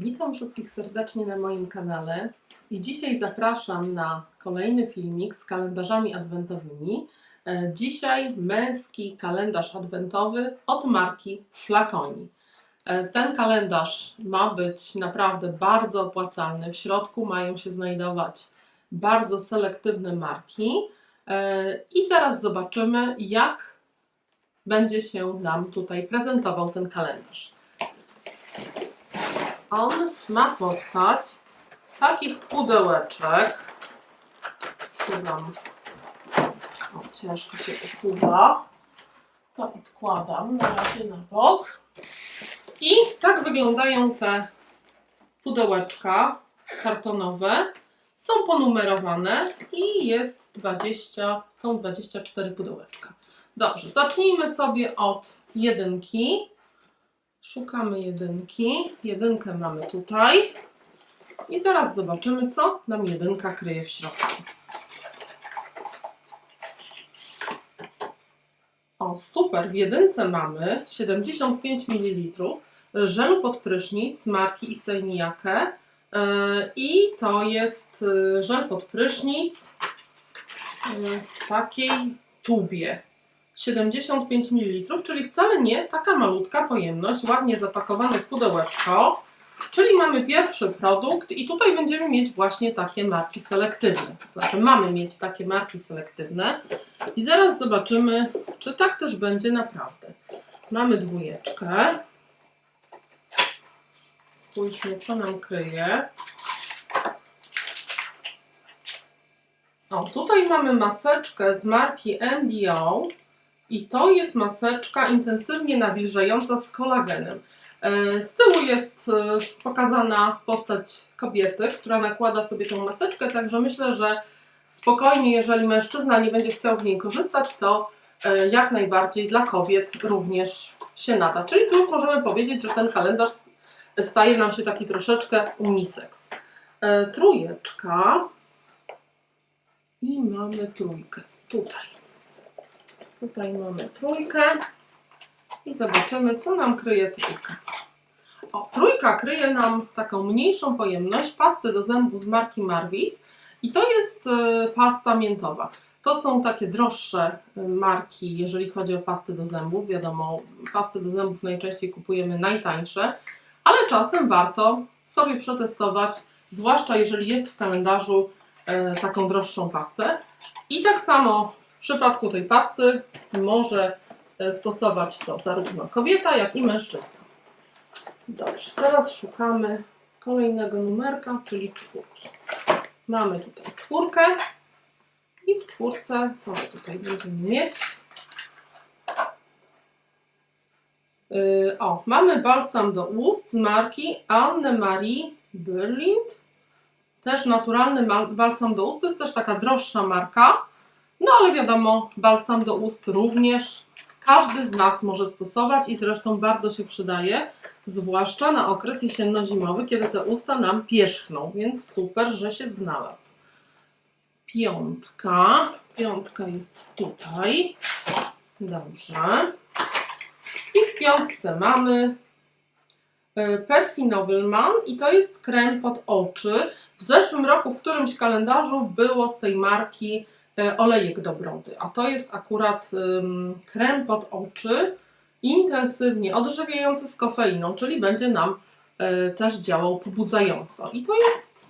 Witam wszystkich serdecznie na moim kanale i dzisiaj zapraszam na kolejny filmik z kalendarzami adwentowymi. E, Dzisiaj męski kalendarz adwentowy od marki Flaconi. E, Ten kalendarz ma być naprawdę bardzo opłacalny. W środku mają się znajdować bardzo selektywne marki E, i zaraz zobaczymy, jak będzie się nam tutaj prezentował ten kalendarz. On ma postać takich pudełeczek. Wsuwam. O, ciężko się usuwa. To odkładam na razie na bok. I tak wyglądają te pudełeczka kartonowe. Są ponumerowane i jest 20, są 24 pudełeczka. Dobrze, zacznijmy sobie od jedynki. Szukamy jedynki. Jedynkę mamy tutaj. I zaraz zobaczymy, co nam jedynka kryje w środku. O, super. W jedynce mamy 75 ml żelu pod prysznic marki Issey-Miyake. Yy, I to jest yy, żel pod prysznic yy, w takiej tubie. 75 ml, czyli wcale nie taka malutka pojemność, ładnie zapakowane pudełeczko. Czyli mamy pierwszy produkt i tutaj będziemy mieć właśnie takie marki selektywne. To znaczy mamy mieć takie marki selektywne i zaraz zobaczymy, czy tak też będzie naprawdę. Mamy dwójeczkę. Spójrzmy, co nam kryje. O, tutaj mamy maseczkę z marki MDO i to jest maseczka intensywnie nawilżająca z kolagenem. E, Z tyłu jest e, pokazana postać kobiety, która nakłada sobie tą maseczkę, także myślę, że spokojnie, jeżeli mężczyzna nie będzie chciał z niej korzystać, to e, jak najbardziej dla kobiet również się nada. Czyli tu już możemy powiedzieć, że ten kalendarz staje nam się taki troszeczkę unisex. Trójeczka i mamy trójkę tutaj. Tutaj mamy trójkę i zobaczymy, co nam kryje trójka. O, trójka kryje nam taką mniejszą pojemność pasty do zębów z marki Marvis i to jest e, pasta miętowa. To są takie droższe e, marki, jeżeli chodzi o pasty do zębów. Wiadomo, pasty do zębów najczęściej kupujemy najtańsze, ale czasem warto sobie przetestować, zwłaszcza jeżeli jest w kalendarzu e, taką droższą pastę. I tak samo w przypadku tej pasty może e, stosować to zarówno kobieta, jak i mężczyzna. Dobrze, teraz szukamy kolejnego numerka, czyli czwórki. Mamy tutaj czwórkę i w czwórce co my tutaj będziemy mieć? Yy, o, mamy balsam do ust z marki Anne-Marie Berlind. Też naturalny balsam do ust, to jest też taka droższa marka. No ale wiadomo, balsam do ust również każdy z nas może stosować i zresztą bardzo się przydaje, zwłaszcza na okres jesienno-zimowy, kiedy te usta nam pierzchną, więc super, że się znalazł. Piątka. Piątka jest tutaj. Dobrze. I w piątce mamy e, Percy Nobleman i to jest krem pod oczy. W zeszłym roku w którymś kalendarzu było z tej marki olejek do brody, a to jest akurat krem pod oczy intensywnie odżywiający z kofeiną, czyli będzie nam e, też działał pobudzająco. I to jest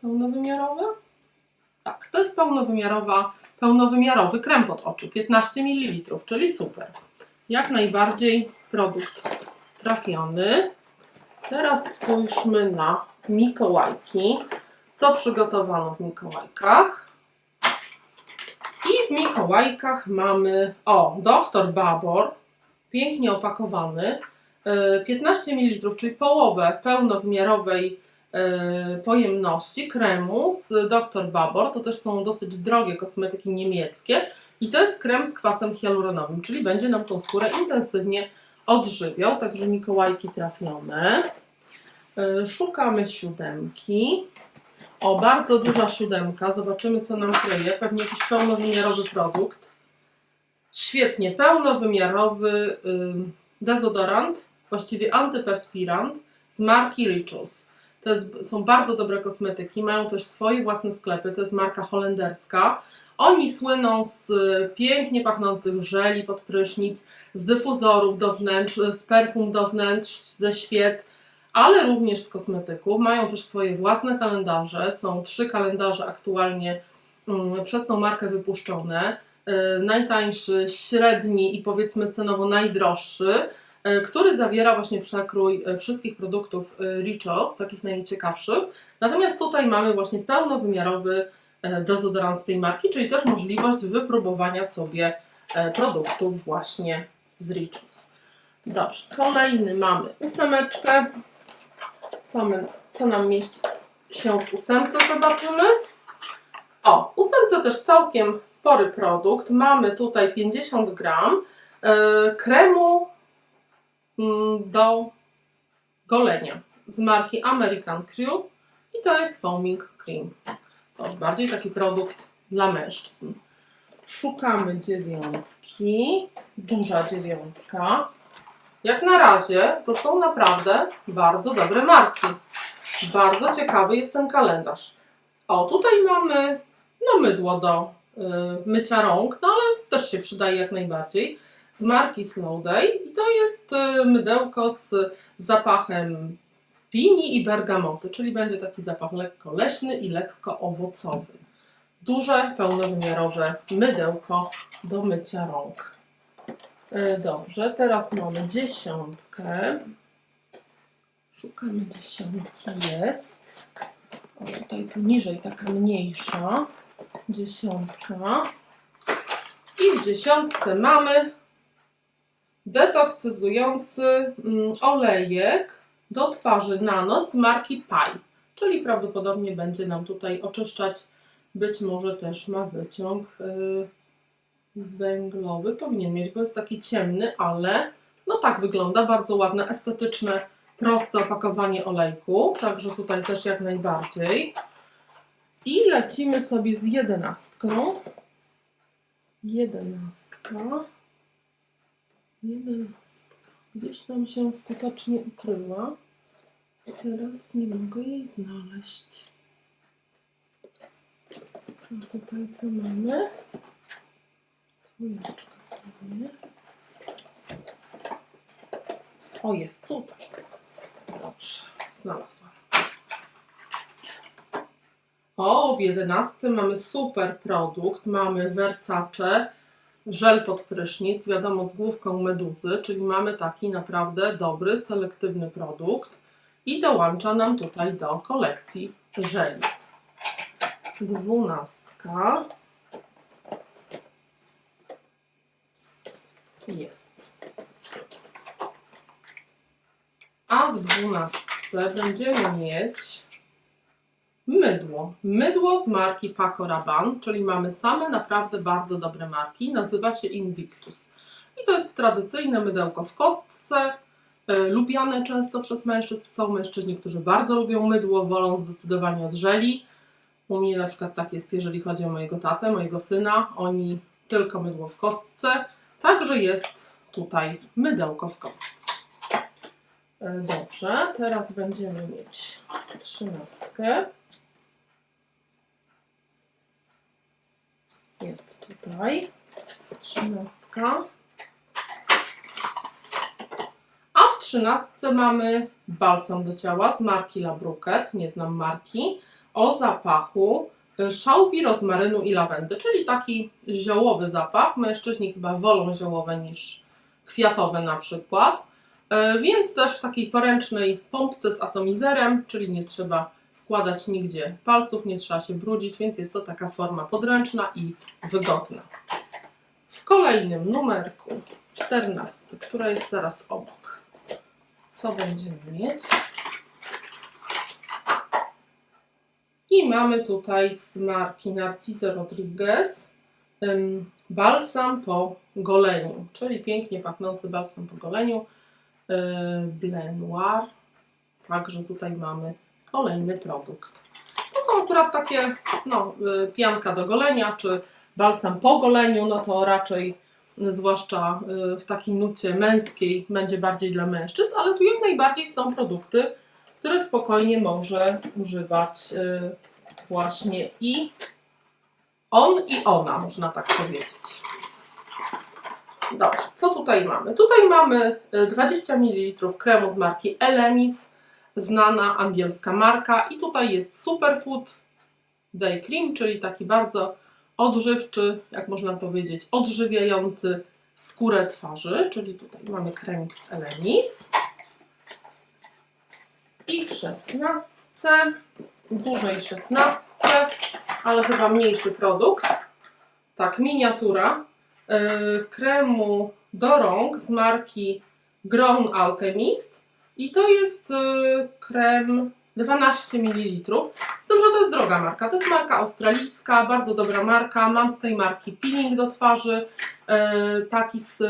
pełnowymiarowe? Tak, to jest pełnowymiarowa, pełnowymiarowy krem pod oczy, 15 ml, czyli super. Jak najbardziej produkt trafiony. Teraz spójrzmy na Mikołajki. Co przygotowano w Mikołajkach? Mikołajkach mamy, o, Dr. Babor, pięknie opakowany, e, 15 ml, czyli połowę pełnowymiarowej e, pojemności kremu z Dr. Babor. To też są dosyć drogie kosmetyki niemieckie. I to jest krem z kwasem hialuronowym, czyli będzie nam tą skórę intensywnie odżywiał. Także Mikołajki trafione. E, Szukamy siódemki. O, bardzo duża siódemka. Zobaczymy, co nam kryje. Pewnie jakiś pełnowymiarowy produkt. Świetnie, pełnowymiarowy ym, dezodorant, właściwie antyperspirant z marki Rituals. To jest, są bardzo dobre kosmetyki, mają też swoje własne sklepy, to jest marka holenderska. Oni słyną z pięknie pachnących żeli pod prysznic, z dyfuzorów do wnętrz, z perfum do wnętrz, ze świec, ale również z kosmetyków. Mają też swoje własne kalendarze. Są trzy kalendarze aktualnie mm, przez tą markę wypuszczone. Y, Najtańszy, średni i powiedzmy cenowo najdroższy, y, który zawiera właśnie przekrój y, wszystkich produktów Rituals, takich najciekawszych. Natomiast tutaj mamy właśnie pełnowymiarowy e, dezodorant z tej marki, czyli też możliwość wypróbowania sobie e, produktów właśnie z Rituals. Dobrze, kolejny mamy ósemeczkę. Co, my, co nam mieści się w ósemce, zobaczymy. O, ósemce też całkiem spory produkt. Mamy tutaj 50 gram e, kremu mm, do golenia z marki American Crew i to jest foaming cream. To bardziej taki produkt dla mężczyzn. Szukamy dziewiątki, duża dziewiątka. Jak na razie to są naprawdę bardzo dobre marki. Bardzo ciekawy jest ten kalendarz. O, tutaj mamy no, mydło do y, mycia rąk, no ale też się przydaje jak najbardziej. Z marki Slow Day i to jest y, mydełko z zapachem pini i bergamoty, czyli będzie taki zapach lekko leśny i lekko owocowy. Duże, pełnowymiarowe mydełko do mycia rąk. E, Dobrze, teraz mamy dziesiątkę. Szukamy dziesiątki, jest. O, tutaj poniżej taka mniejsza. Dziesiątka. I w dziesiątce mamy detoksyzujący mm, olejek do twarzy na noc z marki Pai. Czyli prawdopodobnie będzie nam tutaj oczyszczać. Być może też ma wyciąg. Yy, węglowy powinien mieć, bo jest taki ciemny, ale no tak wygląda, bardzo ładne, estetyczne, proste opakowanie olejku, także tutaj też jak najbardziej. I lecimy sobie z jedenastką. Jedenastka. Jedenastka. Gdzieś nam się skutecznie ukryła. Teraz nie mogę jej znaleźć. A tutaj co mamy? Nie? O, jest tutaj. Dobrze, znalazłam. O, w jedenastce mamy super produkt. Mamy Versace, żel pod prysznic, wiadomo z główką meduzy, czyli mamy taki naprawdę dobry, selektywny produkt i dołącza nam tutaj do kolekcji żeli. Dwunastka. Jest. A w dwunastce będziemy mieć mydło. Mydło z marki Paco Rabanne, czyli mamy same naprawdę bardzo dobre marki. Nazywa się Invictus. I to jest tradycyjne mydełko w kostce, y, lubiane często przez mężczyzn. Są mężczyźni, którzy bardzo lubią mydło, wolą zdecydowanie od żeli. U mnie na przykład tak jest, jeżeli chodzi o mojego tatę, mojego syna. Oni tylko mydło w kostce. Także jest tutaj mydełko w kostce. E, Dobrze, teraz będziemy mieć trzynastkę. Jest tutaj trzynastka. A w trzynastce mamy balsam do ciała z marki La Bruquette, nie znam marki, o zapachu szałwi, rozmarynu i lawendy, czyli taki ziołowy zapach. Mężczyźni chyba wolą ziołowe niż kwiatowe na przykład. E, Więc też w takiej poręcznej pompce z atomizerem, czyli nie trzeba wkładać nigdzie palców, nie trzeba się brudzić, więc jest to taka forma podręczna i wygodna. W kolejnym numerku 14, która jest zaraz obok, co będziemy mieć? I mamy tutaj z marki Narciso Rodriguez balsam po goleniu, czyli pięknie pachnący balsam po goleniu. Yy, Blen Noir. Także tutaj mamy kolejny produkt. To są akurat takie, no, yy, pianka do golenia, czy balsam po goleniu, no to raczej, yy, zwłaszcza w takiej nucie męskiej, będzie bardziej dla mężczyzn, ale tu jak najbardziej są produkty które spokojnie może używać y, właśnie i on i ona, można tak powiedzieć. Dobrze, co tutaj mamy? Tutaj mamy y, 20 ml kremu z marki Elemis, znana angielska marka i tutaj jest Superfood Day Cream, czyli taki bardzo odżywczy, jak można powiedzieć, odżywiający skórę twarzy, czyli tutaj mamy kremik z Elemis. I w szesnastce, dużej szesnastce, ale chyba mniejszy produkt. Tak, miniatura yy, kremu do rąk z marki Grown Alchemist. I to jest yy, krem 12 ml. Z tym, że to jest droga marka. To jest marka australijska, bardzo dobra marka. Mam z tej marki peeling do twarzy, yy, taki z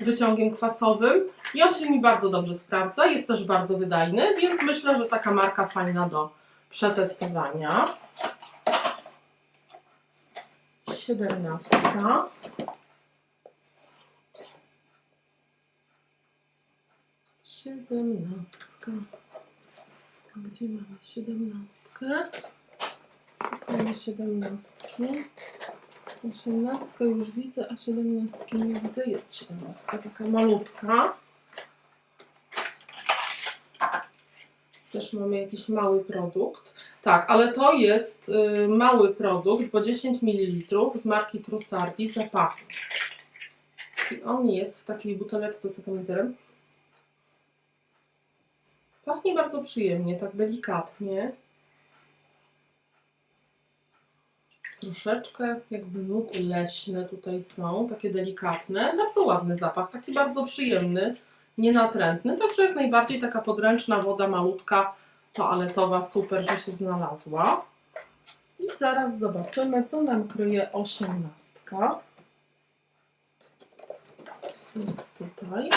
wyciągiem kwasowym. I on się mi bardzo dobrze sprawdza. Jest też bardzo wydajny, więc myślę, że taka marka fajna do przetestowania. 17. Siedemnastka. Gdzie mamy siedemnastkę? Szukamy siedemnastki. Osiemnastkę już widzę, a siedemnastki nie widzę. Jest siedemnastka, taka malutka. Też mamy jakiś mały produkt. Tak, ale to jest y, mały produkt, bo 10 ml z marki Trussardi zapachu. I on jest w takiej buteleczce z atomizerem. Pachnie bardzo przyjemnie, tak delikatnie. Troszeczkę jakby nuty leśne tutaj są, takie delikatne. Bardzo ładny zapach, taki bardzo przyjemny, nienatrętny. Także jak najbardziej taka podręczna woda malutka, toaletowa, super, że się znalazła. I zaraz zobaczymy, co nam kryje osiemnastka. Jest tutaj.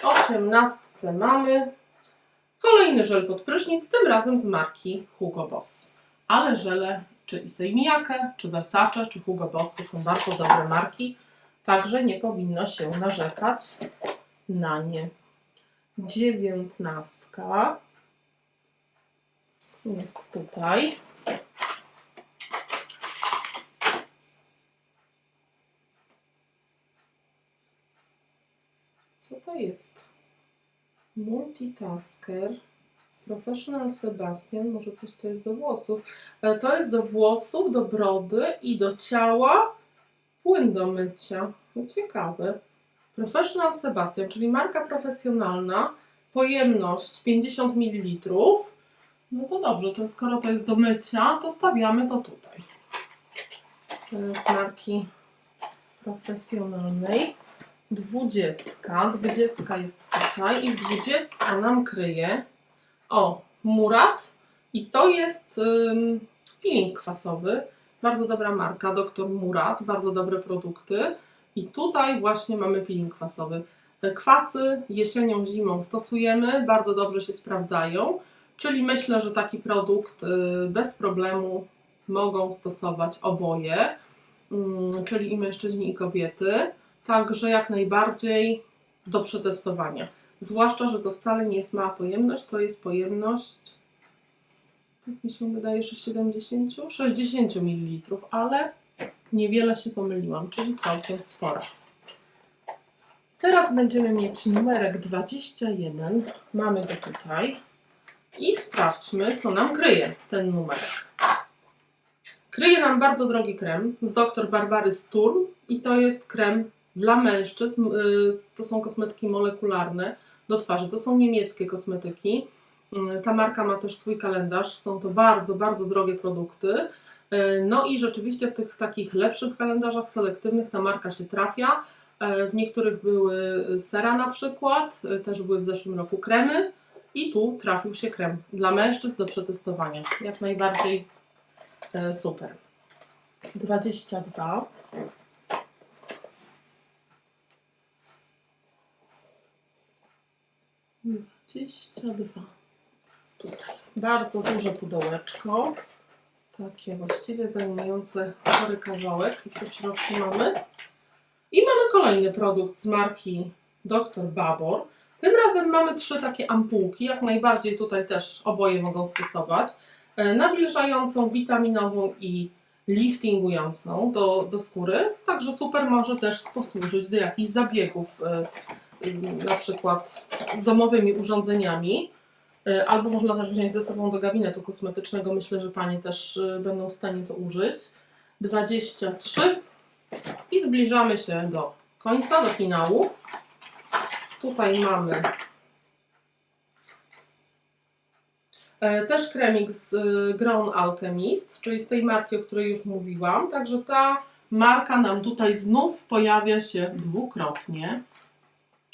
W osiemnastce mamy kolejny żel pod prysznic, tym razem z marki Hugo Boss. Ale żele czy Issey Miyake, czy Versace, czy Hugo Boss to są bardzo dobre marki, także nie powinno się narzekać na nie. Dziewiętnastka jest tutaj. Co to jest? Multitasker. Professional Sebastian, może coś to jest do włosów. E, To jest do włosów, do brody i do ciała. Płyn do mycia. No ciekawe. Professional Sebastian, czyli marka profesjonalna. Pojemność 50 ml. No to dobrze, to skoro to jest do mycia, to stawiamy to tutaj. E, Z marki profesjonalnej. Dwudziestka. Dwudziestka jest tutaj i dwudziestka nam kryje o, Murat i to jest ym, peeling kwasowy. Bardzo dobra marka, Dr. Murat, bardzo dobre produkty. I tutaj właśnie mamy peeling kwasowy. E, Kwasy jesienią, zimą stosujemy, bardzo dobrze się sprawdzają. Czyli myślę, że taki produkt y, bez problemu mogą stosować oboje, mm, czyli i mężczyźni, i kobiety. Także jak najbardziej do przetestowania. Zwłaszcza, że to wcale nie jest mała pojemność, to jest pojemność, tak mi się wydaje, że 70, 60 ml, ale niewiele się pomyliłam, czyli całkiem spora. Teraz będziemy mieć numerek 21, mamy go tutaj i sprawdźmy, co nam kryje ten numerek. Kryje nam bardzo drogi krem z dr Barbary Sturm i to jest krem dla mężczyzn. y, To są kosmetyki molekularne do twarzy. To są niemieckie kosmetyki. Y, Ta marka ma też swój kalendarz. Są to bardzo, bardzo drogie produkty. Y, No i rzeczywiście w tych takich lepszych kalendarzach selektywnych ta marka się trafia. Y, W niektórych były sera na przykład, y, też były w zeszłym roku kremy. I tu trafił się krem dla mężczyzn do przetestowania. Jak najbardziej super. 22. 22. Tutaj. Bardzo duże pudełeczko. Takie właściwie zajmujące spory kawałek. Co w środku mamy? I mamy kolejny produkt z marki Dr. Babor. Tym razem mamy trzy takie ampułki, jak najbardziej tutaj też oboje mogą stosować. E, Nawilżającą, witaminową i liftingującą do, do skóry. Także super może też posłużyć do jakichś zabiegów, e, na przykład z domowymi urządzeniami. E, Albo można też wziąć ze sobą do gabinetu kosmetycznego. Myślę, że Panie też e, będą w stanie to użyć. 23 i zbliżamy się do końca, do finału. Tutaj mamy e, też kremik z e, Grown Alchemist, czyli z tej marki, o której już mówiłam. Także ta marka nam tutaj znów pojawia się dwukrotnie.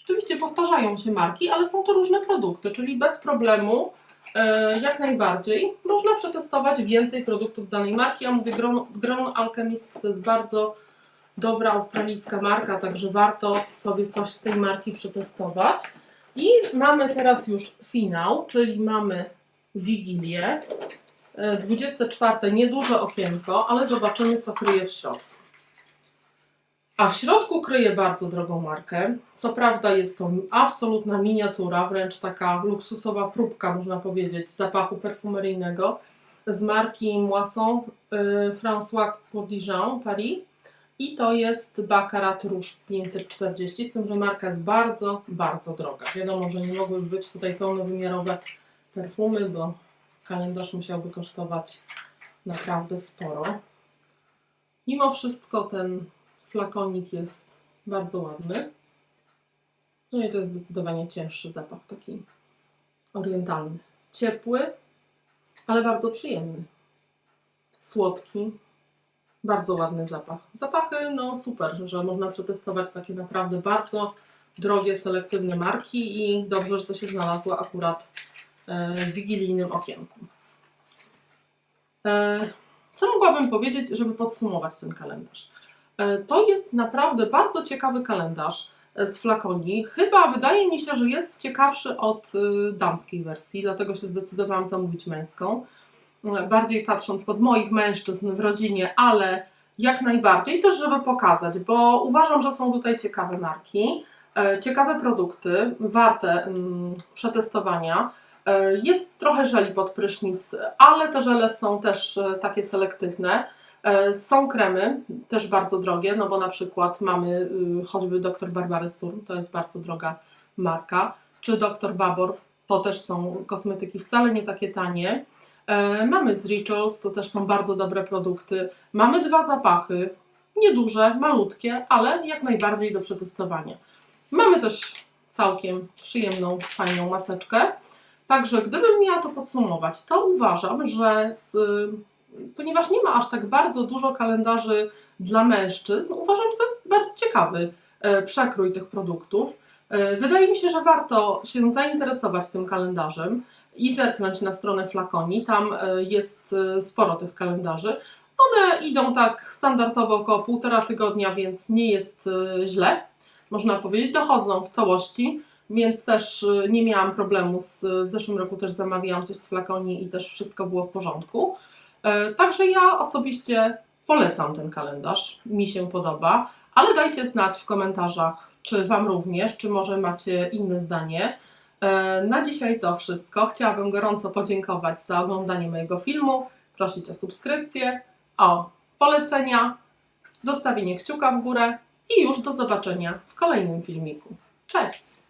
Rzeczywiście powtarzają się marki, ale są to różne produkty, czyli bez problemu e, jak najbardziej można przetestować więcej produktów danej marki. Ja mówię, Grown, Grown Alchemist to jest bardzo dobra australijska marka, także warto sobie coś z tej marki przetestować. I mamy teraz już finał, czyli mamy Wigilię. E, 24 nieduże okienko, ale zobaczymy co kryje w środku. A w środku kryje bardzo drogą markę. Co prawda jest to absolutna miniatura, wręcz taka luksusowa próbka, można powiedzieć, zapachu perfumeryjnego z marki Moisson y, François Bourdijan Paris. I to jest Baccarat Rouge 540, z tym, że marka jest bardzo, bardzo droga. Wiadomo, że nie mogły być tutaj pełnowymiarowe perfumy, bo kalendarz musiałby kosztować naprawdę sporo. Mimo wszystko ten flakonik jest bardzo ładny. No i to jest zdecydowanie cięższy zapach, taki orientalny. Ciepły, ale bardzo przyjemny. Słodki, bardzo ładny zapach. Zapachy, no super, że można przetestować takie naprawdę bardzo drogie, selektywne marki i dobrze, że to się znalazło akurat e, w wigilijnym okienku. E, Co mogłabym powiedzieć, żeby podsumować ten kalendarz? E, To jest naprawdę bardzo ciekawy kalendarz e, z flakonii. Chyba wydaje mi się, że jest ciekawszy od y, damskiej wersji, dlatego się zdecydowałam zamówić męską. E, Bardziej patrząc pod moich mężczyzn w rodzinie, ale jak najbardziej też, żeby pokazać, bo uważam, że są tutaj ciekawe marki, e, ciekawe produkty, warte mm, przetestowania. E, Jest trochę żeli pod prysznic, ale te żele są też e, takie selektywne. E, Są kremy, też bardzo drogie, no bo na przykład mamy y, choćby Dr. Barbary Sturm, to jest bardzo droga marka, czy Dr. Babor, to też są kosmetyki wcale nie takie tanie. E, Mamy z Rituals, to też są bardzo dobre produkty. Mamy dwa zapachy, nieduże, malutkie, ale jak najbardziej do przetestowania. Mamy też całkiem przyjemną, fajną maseczkę. Także gdybym miała to podsumować, to uważam, że z, ponieważ nie ma aż tak bardzo dużo kalendarzy dla mężczyzn, uważam, że to jest bardzo ciekawy e, przekrój tych produktów. E, Wydaje mi się, że warto się zainteresować tym kalendarzem i zerknąć na stronę Flakonii. Tam e, jest sporo tych kalendarzy. One idą tak standardowo około półtora tygodnia, więc nie jest źle, można powiedzieć. Dochodzą w całości, więc też nie miałam problemu. Z, w zeszłym roku też zamawiałam coś z Flakonii i też wszystko było w porządku. E, Także ja osobiście polecam ten kalendarz, mi się podoba, ale dajcie znać w komentarzach, czy Wam również, czy może macie inne zdanie. E, Na dzisiaj to wszystko. Chciałabym gorąco podziękować za oglądanie mojego filmu, prosić o subskrypcję, o polecenia, zostawienie kciuka w górę i już do zobaczenia w kolejnym filmiku. Cześć!